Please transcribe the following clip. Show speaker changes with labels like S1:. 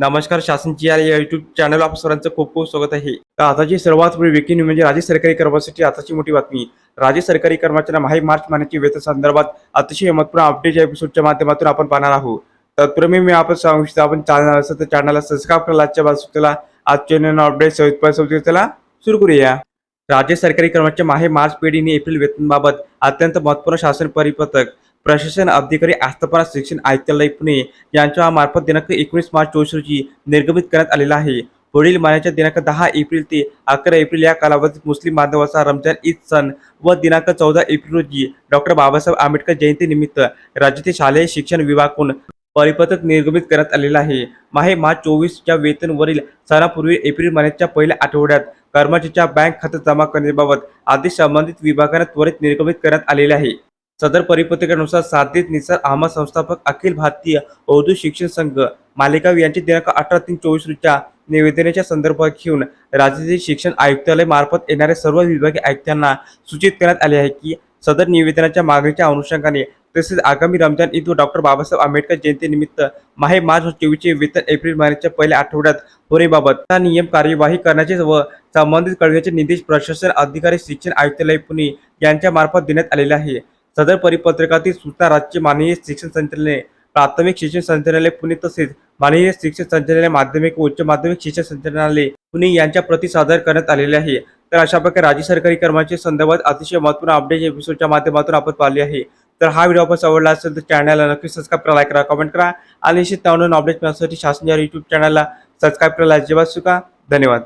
S1: नमस्कार शासनची या YouTube channel आप सर्वांचं खूप खूप स्वागत आहे. तर आताची सर्वात मोठी विकिन म्हणजे राज्य सरकारी कर्मचाऱ्यांची आताची मोठी बातमी. राज्य सरकारी कर्मचाऱ्यांना माही मार्च महिन्याची वेतन संदर्भात अतिशय महत्त्वपूर्ण अपडेट या एपिसोडच्या माध्यमातून आपण पाहणार आहोत. तत्पूर्वी मी आपण सांगू इच्छितो आपण चॅनल असं तर चॅनलला सबस्क्राईब करायला आजच्या बाजूला आजच्या नवीन अपडेट सवित त्याला सुरू करूया. राज्य सरकारी कर्मचारी माहे मार्च पेढीने एप्रिल वेतनबाबत अत्यंत महत्त्वपूर्ण शासन परिपत्रक प्रशासन अधिकारी आस्थापना शिक्षण आयुक्तालय पुणे यांच्या मार्फत दिनांक एकोणीस मार्च चोवीस रोजी निर्गमित करण्यात आलेला आहे. पुढील महिन्याच्या दिनांक दहा एप्रिल ते अकरा एप्रिल या कालावधीत मुस्लिम बांधवाचा रमजान ईद सण व दिनांक चौदा एप्रिल रोजी डॉक्टर बाबासाहेब आंबेडकर जयंतीनिमित्त राज्यातील शालेय शिक्षण विभागाकडून परिपत्रक निर्गमित करण्यात आलेला आहे. माहे मार्च चोवीसच्या वेतनवरील सणापूर्वी एप्रिल महिन्याच्या पहिल्या आठवड्यात कर्मचाऱ्याच्या बँक खात्यात जमा करण्याबाबत आदेश संबंधित विभागाने त्वरित निर्गमित करण्यात आलेले आहे. सदर परिपत्रकानुसार सादित निसार अहमद संस्थापक अखिल भारतीय उर्दू शिक्षण संघ मालेगाव यांचे दिनांक अठरा तीन चोवीस रोजच्या निवेदनाच्या संदर्भात घेऊन राज्यातील शिक्षण आयुक्तालय मार्फत येणाऱ्या सर्व विभागीय आयुक्तांना सूचित करण्यात आले आहे की सदर निवेदनाच्या मागणीच्या अनुषंगाने तसेच आगामी रमजान ईद व डॉक्टर बाबासाहेब आंबेडकर जयंतीनिमित्त माहे मार्च चोवीसचे वेतन एप्रिल महिन्याच्या पहिल्या आठवड्यात होण्याबाबत हा नियम कार्यवाही करण्याचे व संबंधित कळण्याचे निर्देश प्रशासन अधिकारी शिक्षण आयुक्तालय पुणे यांच्या मार्फत देण्यात आलेले आहे. सदर परिपत्रकातील सूचना राज्य माननीय शिक्षण संचालनालय प्राथमिक शिक्षण संचालनालय पुणे तसेच माननीय शिक्षण संचालनालय माध्यमिक व उच्च माध्यमिक शिक्षण संचालनालय पुणे यांच्या प्रती सादर करण्यात आलेले आहे. तर अशा प्रकारे राज्य सरकारी कर्मचारी संदर्भात अतिशय महत्त्वपूर्ण अपडेट एपिसोडच्या माध्यमातून आपण पाहिले आहे. तर हा व्हिडिओ आपण आवडला असेल तर चॅनलला नक्की सबस्क्राईब करा लाईक करा कमेंट करा. आणि निश्चित नवनवीन अपडेट मिळण्यासाठी शासन या युट्यूब चॅनलला सबस्क्राईब करायला अजिबात चुका धन्यवाद.